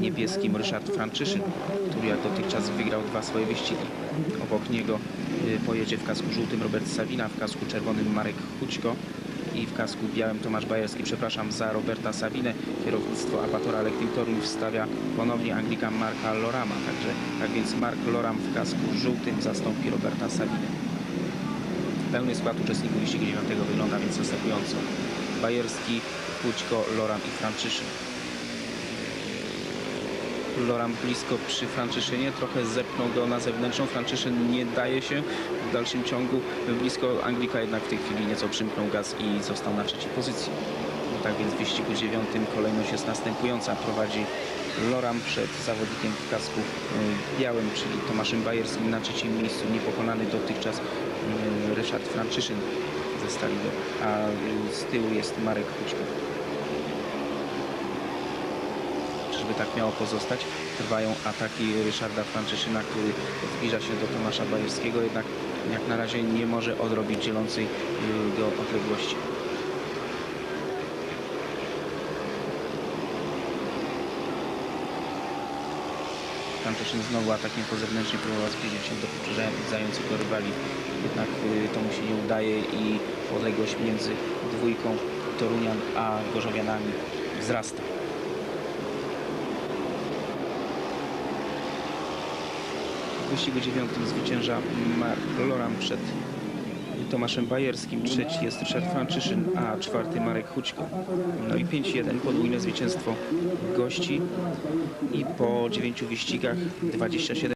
niebieskim Ryszard Franczyszyn, który jak dotychczas wygrał dwa swoje wyścigi. Obok niego y, pojedzie w kasku żółtym Robert Sabina, w kasku czerwonym Marek Hućko i w kasku białym Tomasz Bajerski. Przepraszam za Roberta Sabinę. Kierownictwo Apatora Electric Toruń wstawia ponownie Anglikan Marka Lorama. Także tak więc Mark Loram w kasku żółtym zastąpi Roberta Sabinę. Pełny skład uczestników wyścigu 9 wygląda więc następująco. Bajerski, Pućko, Loram i Franczyszyn. Loram blisko przy Francyszynie, trochę zepchnął go na zewnętrzną. Franczyszyn nie daje się w dalszym ciągu blisko Anglika, jednak w tej chwili nieco przymknął gaz i został na trzeciej pozycji. No tak więc w wyścigu dziewiątym kolejność jest następująca. Prowadzi Loram przed zawodnikiem w kasku y, białym, czyli Tomaszem Bajerskim na trzecim miejscu. Niepokonany dotychczas y, Ryszard Franczyszyn ze Stalido, a y, z tyłu jest Marek Huczko. Czyżby tak miało pozostać? Trwają ataki Ryszarda Francyszyna, który zbliża się do Tomasza Bajerskiego, jednak jak na razie nie może odrobić dzielącej y, go odległości. Franczyszyn znowu atakiem po zewnętrznie próbował zbliżyć się do poprzedzającego rywali, jednak y, to mu się nie udaje i odległość między dwójką Torunian a Gorzowianami wzrasta. W wyścigu dziewiątym zwycięża Mark Loram przed Tomaszem Bajerskim, trzeci jest Ryszard Franczyszyn, a czwarty Marek Hućko. No i 5-1 podwójne zwycięstwo gości i po dziewięciu wyścigach 27